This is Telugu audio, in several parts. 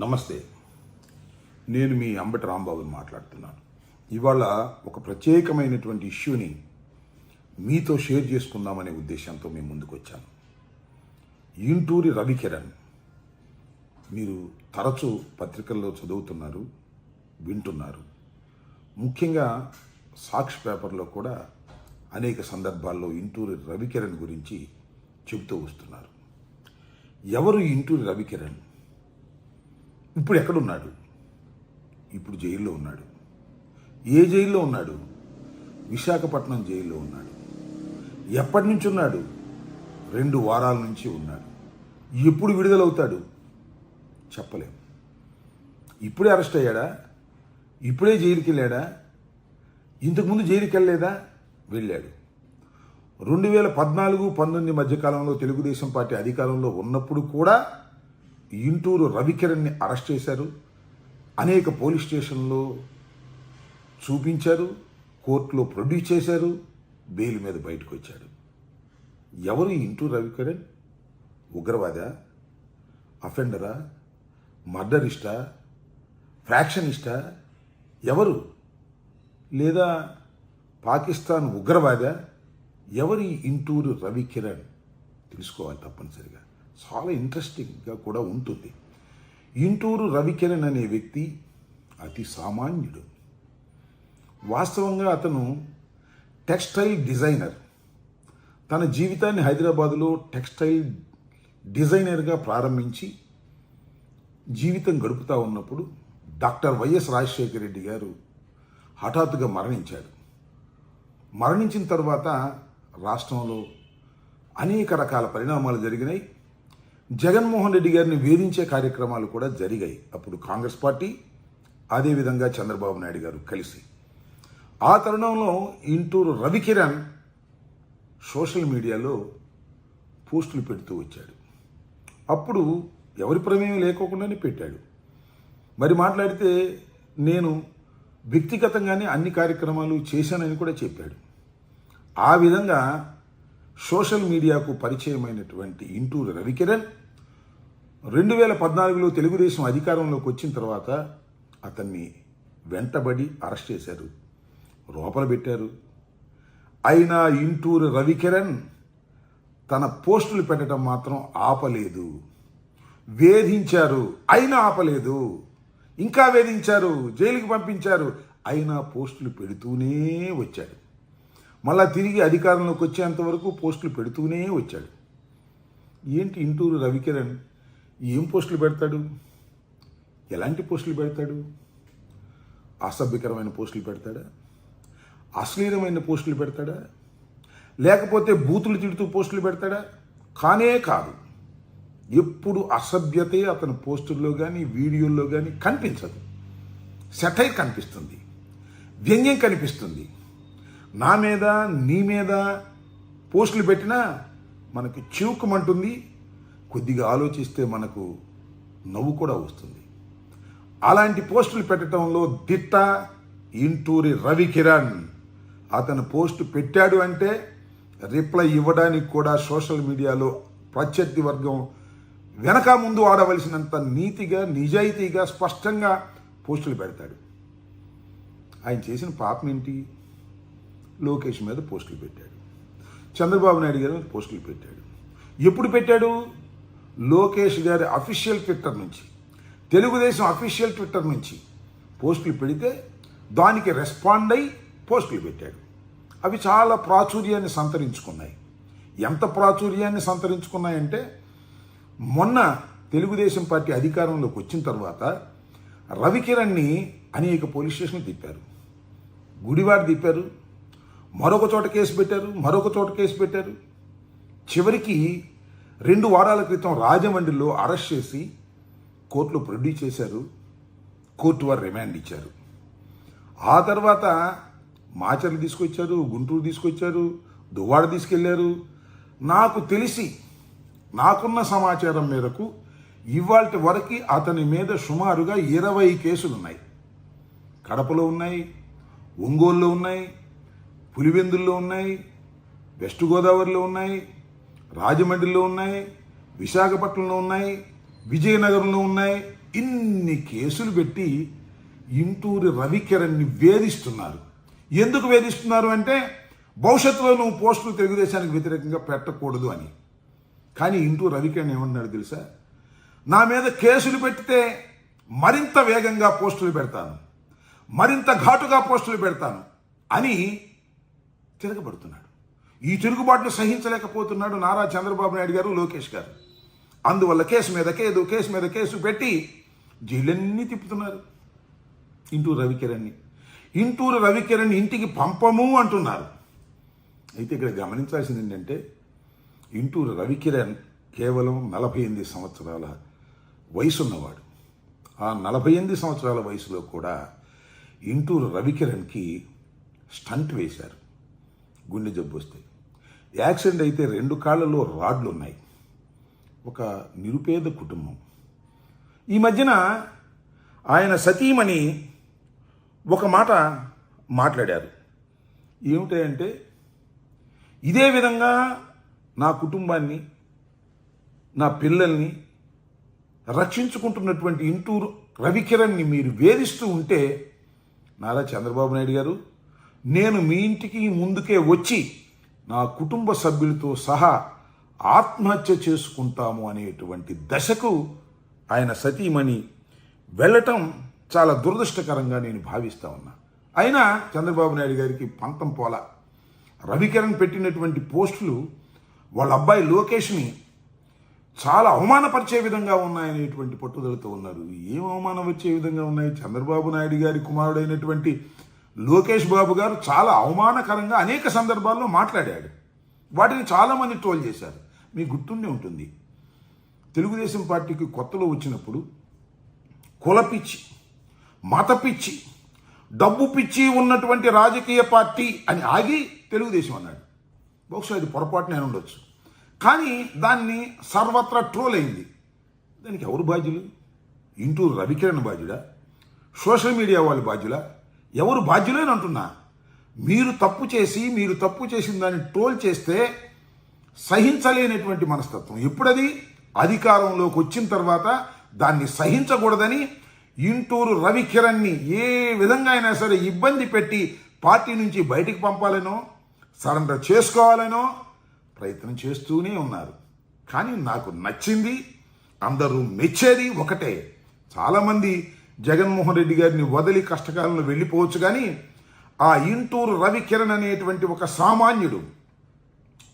నమస్తే. నేను మీ అంబటి రాంబాబుని మాట్లాడుతున్నాను. ఇవాళ ఒక ప్రత్యేకమైనటువంటి ఇష్యూని మీతో షేర్ చేసుకుందామనే ఉద్దేశంతో మేము ముందుకు వచ్చాను ఇంటూరి రవికిరణ్ మీరు తరచూ పత్రికల్లో చదువుతున్నారు వింటున్నారు. ముఖ్యంగా సాక్షి పేపర్లో కూడా అనేక సందర్భాల్లో ఇంటూరి రవికిరణ్ గురించి చెబుతూ వస్తున్నారు. ఎవరు ఇంటూరి రవికిరణ్? ఇప్పుడు ఎక్కడున్నాడు? ఇప్పుడు జైల్లో ఉన్నాడు. ఏ జైల్లో ఉన్నాడు? విశాఖపట్నం జైల్లో ఉన్నాడు. ఎప్పటి నుంచి ఉన్నాడు? రెండు వారాల నుంచి ఉన్నాడు. ఎప్పుడు విడుదలవుతాడు? చెప్పలేం. ఇప్పుడే అరెస్ట్ అయ్యాడా? ఇప్పుడే జైలుకి వెళ్ళాడా ఇంతకుముందు జైలుకి వెళ్ళలేదా వెళ్ళాడు. రెండు వేల పద్నాలుగు పంతొమ్మిది మధ్యకాలంలో తెలుగుదేశం పార్టీ అధికారంలో ఉన్నప్పుడు కూడా ఇంటూరు రవికిరణ్ని అరెస్ట్ చేశారు. అనేక పోలీస్ స్టేషన్లో చూపించారు. కోర్టులో ప్రొడ్యూస్ చేశారు. బెయిల్ మీద బయటకు వచ్చాడు. ఎవరు ఇంటూరు రవికిరణ్? ఉగ్రవాద? అఫెండరా? మర్డరిస్టా? ఫ్రాక్షనిస్టా? ఎవరు? లేదా పాకిస్తాన్ ఉగ్రవాద? ఎవరి ఇంటూరు రవికిరణ్? తెలుసుకోవాలి తప్పనిసరిగా. చాలా ఇంట్రెస్టింగ్గా కూడా ఉంటుంది. ఇంటూరు రవికిరణ్ అనే వ్యక్తి అతి సామాన్యుడు. వాస్తవంగా అతను టెక్స్టైల్ డిజైనర్. తన జీవితాన్ని హైదరాబాదులో టెక్స్టైల్ డిజైనర్గా ప్రారంభించి జీవితం గడుపుతూ ఉన్నప్పుడు డాక్టర్ వైఎస్ రాజశేఖర రెడ్డి గారు హఠాత్తుగా మరణించాడు మరణించిన తర్వాత రాష్ట్రంలో అనేక రకాల పరిణామాలు జరిగినాయి. జగన్మోహన్ రెడ్డి గారిని వేధించే కార్యక్రమాలు కూడా జరిగాయి. అప్పుడు కాంగ్రెస్ పార్టీ అదేవిధంగా చంద్రబాబు నాయుడు గారు కలిసి. ఆ తరుణంలో ఇంటూరు రవికిరణ్ సోషల్ మీడియాలో పోస్టులు పెడుతూ వచ్చాడు. అప్పుడు ఎవరి ప్రమేయం లేకోకుండానే పెట్టాడు. మరి మాట్లాడితే నేను వ్యక్తిగతంగానే అన్ని కార్యక్రమాలు చేశానని కూడా చెప్పాడు. ఆ విధంగా సోషల్ మీడియాకు పరిచయమైనటువంటి ఇంటూరు రవికిరణ్ రెండు వేల పద్నాలుగులో తెలుగుదేశం అధికారంలోకి వచ్చిన తర్వాత అతన్ని వెంటబడి అరెస్ట్ చేశారు. లోపల పెట్టారు. అయినా ఇంటూరు రవికిరణ్ తన పోస్టులు పెట్టడం మాత్రం ఆపలేదు. వేధించారు. అయినా ఆపలేదు. ఇంకా వేధించారు. జైలుకి పంపించారు. అయినా పోస్టులు పెడుతూనే వచ్చాడు. మళ్ళా తిరిగి అధికారంలోకి వచ్చేంత వరకు పోస్టులు పెడుతూనే వచ్చాడు. ఏంటి ఇంటూరు రవికిరణ్? ఏం పోస్టులు పెడతాడు? ఎలాంటి పోస్టులు పెడతాడు? అసభ్యకరమైన పోస్టులు పెడతాడా? అశ్లీలమైన పోస్టులు పెడతాడా? లేకపోతే బూతులు తిడుతూ పోస్టులు పెడతాడా? కానే కాదు. ఎప్పుడు అసభ్యతే అతని పోస్టుల్లో కానీ వీడియోల్లో కానీ కనిపించదు. సెటైర్ కనిపిస్తుంది. వ్యంగ్యం కనిపిస్తుంది. నా మీద నీ మీద పోస్టులు పెట్టినా మనకి చివుకమంటుంది కొద్దిగా ఆలోచిస్తే మనకు నవ్వు కూడా వస్తుంది. అలాంటి పోస్టులు పెట్టడంలో దిట్ట ఇంటూరి రవి కిరణ్ అతను పోస్టు పెట్టాడు అంటే రిప్లై ఇవ్వడానికి కూడా సోషల్ మీడియాలో ప్రత్యర్థి వర్గం వెనక ముందు ఆడవలసినంత నీతిగా నిజాయితీగా స్పష్టంగా పోస్టులు పెడతాడు. ఆయన చేసిన పాపం ఏంటి? లోకేష్ మీద పోస్టులు పెట్టాడు. చంద్రబాబు నాయుడు గారి మీద పోస్టులు పెట్టాడు. ఎప్పుడు పెట్టాడు? లోకేష్ గారి అఫీషియల్ ట్విట్టర్ నుంచి తెలుగుదేశం అఫీషియల్ ట్విట్టర్ నుంచి పోస్టులు పెడితే దానికి రెస్పాండ్ అయి పోస్టులు పెట్టాడు. అవి చాలా ప్రాచుర్యాన్ని సంతరించుకున్నాయి. ఎంత ప్రాచుర్యాన్ని సంతరించుకున్నాయంటే మొన్న తెలుగుదేశం పార్టీ అధికారంలోకి వచ్చిన తర్వాత రవికిరణ్ని అనేక పోలీస్ స్టేషన్లు తిప్పారు. గుడివాడ తిప్పారు. మరొక చోట కేసు పెట్టారు. మరొక చోట కేసు పెట్టారు. చివరికి రెండు వారాల క్రితం రాజమండ్రిలో అరెస్ట్ చేసి కోర్టులో ప్రొడ్యూస్ చేశారు. కోర్టు వారు రిమాండ్ ఇచ్చారు. ఆ తర్వాత మాచర్లు తీసుకొచ్చారు గుంటూరు తీసుకొచ్చారు దువ్వాడ తీసుకెళ్ళారు. నాకు తెలిసి నాకున్న సమాచారం మేరకు ఇవాళ వరకు అతని మీద సుమారుగా ఇరవై కేసులు ఉన్నాయి. కడపలో ఉన్నాయి ఒంగోలులో ఉన్నాయి పులివెందుల్లో ఉన్నాయి వెస్ట్ గోదావరిలో ఉన్నాయి రాజమండ్రిలో ఉన్నాయి విశాఖపట్నంలో ఉన్నాయి విజయనగరంలో ఉన్నాయి. ఇన్ని కేసులు పెట్టి ఇంటూరి రవికిరణ్ని వేధిస్తున్నారు. ఎందుకు వేధిస్తున్నారు అంటే భవిష్యత్తులో నువ్వు పోస్టులు తెలుగుదేశానికి వ్యతిరేకంగా పెట్టకూడదు అని. కానీ ఇంటూ రవికిరణ్ ఏమన్నాడు తెలుసా? నా మీద కేసులు పెట్టితే మరింత వేగంగా పోస్టులు పెడతాను. మరింత ఘాటుగా పోస్టులు పెడతాను అని తిరగబడుతున్నాడు. ఈ తిరుగుబాటును సహించలేకపోతున్నాడు నారా చంద్రబాబు నాయుడు గారు లోకేష్ గారు. అందువల్ల కేసు మీద కేదు కేసు మీద కేసు పెట్టి జైలన్నీ తిప్పుతున్నారు. ఇంటూరు రవికిరణ్ని. ఇంటూరు రవికిరణ్ ఇంటికి పంపము అంటున్నారు. అయితే ఇక్కడ గమనించాల్సింది ఏంటంటే ఇంటూరు రవికిరణ్ కేవలం నలభై ఎనిమిది సంవత్సరాల వయసున్నవాడు. ఆ నలభై ఎనిమిది సంవత్సరాల వయసులో కూడా ఇంటూరు రవికిరణ్కి స్టంట్ వేశారు. గుండె జబ్బు వస్తే. యాక్సిడెంట్ అయితే రెండు కాళ్ళలో రాడ్లు ఉన్నాయి ఒక నిరుపేద కుటుంబం. ఈ మధ్యన ఆయన సతీమణి ఒక మాట మాట్లాడారు. ఏమిటంటే ఇదే విధంగా నా కుటుంబాన్ని నా పిల్లల్ని రక్షించుకుంటున్నటువంటి ఇంటూరు రవికిరణ్ని మీరు వేధిస్తూ ఉంటే నారా చంద్రబాబు నాయుడు గారు నేను మీ ఇంటికి ముందుకే వచ్చి నా కుటుంబ సభ్యులతో సహా ఆత్మహత్య చేసుకుంటాము అనేటువంటి దశకు ఆయన సతీమణి వెళ్ళటం చాలా దురదృష్టకరంగా నేను భావిస్తా ఉన్నా. అయినా చంద్రబాబు నాయుడు గారికి పంతం పోల. రవికిరణ్ పెట్టినటువంటి పోస్టులు వాళ్ళ అబ్బాయి లోకేష్ని చాలా అవమానపరిచే విధంగా ఉన్నాయనేటువంటి పట్టుదలతో ఉన్నారు. ఏం అవమానం వచ్చే విధంగా ఉన్నాయి? చంద్రబాబు నాయుడు గారి కుమారుడైనటువంటి లోకేష్ బాబు గారు చాలా అవమానకరంగా అనేక సందర్భాల్లో మాట్లాడాడు. వాటిని చాలామంది ట్రోల్ చేశారు. మీ గుర్తుండే ఉంటుంది. తెలుగుదేశం పార్టీకి కొత్తలో వచ్చినప్పుడు కుల పిచ్చి మత పిచ్చి డబ్బు పిచ్చి ఉన్నటువంటి రాజకీయ పార్టీ అని ఆగి తెలుగుదేశం అన్నాడు. బహుశా ఇది పొరపాటునే ఉండొచ్చు. కానీ దాన్ని సర్వత్రా ట్రోల్ అయింది. దానికి ఎవరు బాధ్యులు? ఇంటూరు రవికిరణ్ బాధ్యుడా? సోషల్ మీడియా వాళ్ళు బాధ్యులా? ఎవరు బాధ్యులేని అంటున్నా. మీరు తప్పు చేసి మీరు తప్పు చేసిన దాన్ని ట్రోల్ చేస్తే సహించలేనటువంటి మనస్తత్వం. ఎప్పుడది? అధికారంలోకి వచ్చిన తర్వాత దాన్ని సహించకూడదని ఇంటూరు రవికిరణ్ని ఏ విధంగా అయినా సరే ఇబ్బంది పెట్టి పార్టీ నుంచి బయటికి పంపాలనో సరెండర్ చేసుకోవాలనో ప్రయత్నం చేస్తూనే ఉన్నారు. కానీ నాకు నచ్చింది అందరూ మెచ్చేది ఒకటే. చాలామంది జగన్మోహన్ రెడ్డి గారిని వదిలి కష్టకాలంలో వెళ్ళిపోవచ్చు కానీ ఆ ఇంటూరు రవికిరణ్ అనేటువంటి ఒక సామాన్యుడు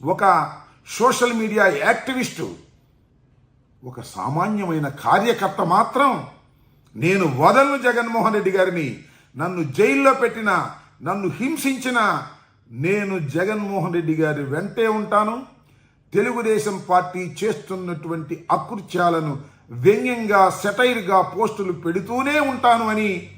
ఒక సోషల్ మీడియా యాక్టివిస్టు ఒక సామాన్యమైన కార్యకర్త మాత్రం నేను వదలను జగన్మోహన్ రెడ్డి గారిని. నన్ను జైల్లో పెట్టిన నన్ను హింసించిన నేను జగన్మోహన్ రెడ్డి గారి వెంటే ఉంటాను. తెలుగుదేశం పార్టీ చేస్తున్నటువంటి అకృత్యాలను వ్యంగ్యంగా సెటైర్గా పోస్టులు పెడుతూనే ఉంటాను అని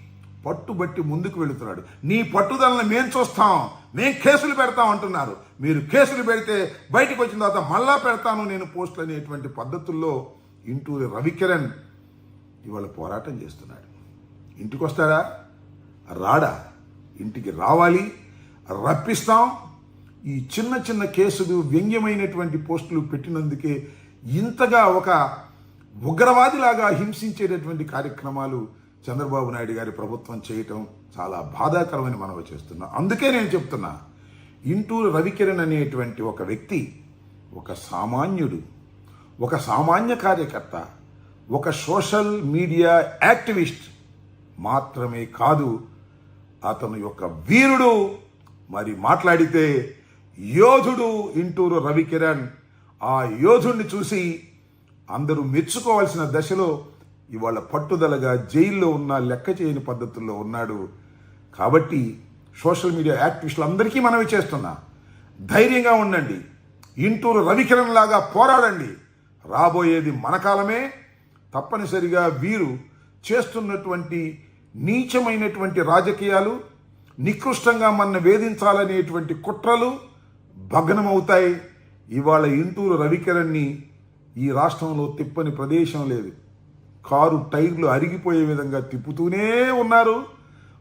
పట్టుబట్టి ముందుకు వెళుతున్నాడు. నీ పట్టుదలను మేం చూస్తాం. మేం కేసులు పెడతాం అంటున్నారు. మీరు కేసులు పెడితే బయటకు వచ్చిన తర్వాత మళ్ళా పెడతాను నేను పోస్టులు అనేటువంటి పద్ధతుల్లో ఇంటూరి రవికిరణ్ ఇవాళ పోరాటం చేస్తున్నాడు. ఇంటికి వస్తాడా రాడా? ఇంటికి రావాలి. రప్పిస్తాం. ఈ చిన్న చిన్న కేసులు వ్యంగ్యమైనటువంటి పోస్టులు పెట్టినందుకే ఇంతగా ఒక ఉగ్రవాదిలాగా హింసించేటటువంటి కార్యక్రమాలు చంద్రబాబు నాయుడు గారి ప్రభుత్వం చేయటం చాలా బాధాకరమని మనవి చేస్తున్నా. అందుకే నేను చెప్తున్నా ఇంటూరు రవికిరణ్ అనేటువంటి ఒక వ్యక్తి ఒక సామాన్యుడు ఒక సామాన్య కార్యకర్త ఒక సోషల్ మీడియా యాక్టివిస్ట్ మాత్రమే కాదు అతను యొక్క వీరుడు. మరి మాట్లాడితే యోధుడు ఇంటూరు రవికిరణ్. ఆ యోధుడిని చూసి అందరూ మెచ్చుకోవాల్సిన దశలో ఇవాళ పట్టుదలగా జైల్లో ఉన్న లెక్క చేయని పద్ధతుల్లో ఉన్నాడు. కాబట్టి సోషల్ మీడియా యాక్టివిస్టులందరికీ మనవి చేస్తున్నా ధైర్యంగా ఉండండి. ఇంటూరు రవికిరణ్ లాగా పోరాడండి. రాబోయేది మన కాలమే. తప్పనిసరిగా వీరు చేస్తున్నటువంటి నీచమైనటువంటి రాజకీయాలు నికృష్టంగా మన వేధించాలనేటువంటి కుట్రలు భగ్నమవుతాయి. ఇవాళ ఇంటూరు రవికిరణ్ని ఈ రాష్ట్రంలో తిప్పని ప్రదేశం లేదు. కారు టైర్లు అరిగిపోయే విధంగా తిప్పుతూనే ఉన్నారు.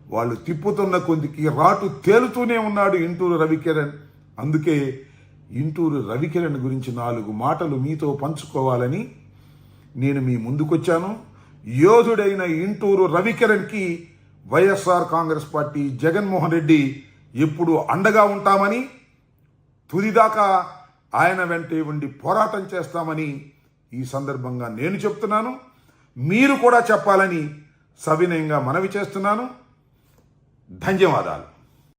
వాళ్ళు తిప్పుతున్న కొద్దికి రాటు తేలుతూనే ఉన్నాడు ఇంటూరు రవికిరణ్. అందుకే ఇంటూరు రవికిరణ్ గురించి నాలుగు మాటలు మీతో పంచుకోవాలని నేను మీ ముందుకొచ్చాను. యోధుడైన ఇంటూరు రవికిరణ్కి వైఎస్ఆర్ కాంగ్రెస్ పార్టీ జగన్మోహన్ రెడ్డి ఎప్పుడు అండగా ఉంటామని తుదిదాకా ఆయన వెంటే ఉండి పోరాటం చేస్తామని ఈ సందర్భంగా నేను చెప్తున్నాను. మీరు కూడా చెప్పాలని సవినయంగా మనవి చేస్తున్నాను. ధన్యవాదాలు.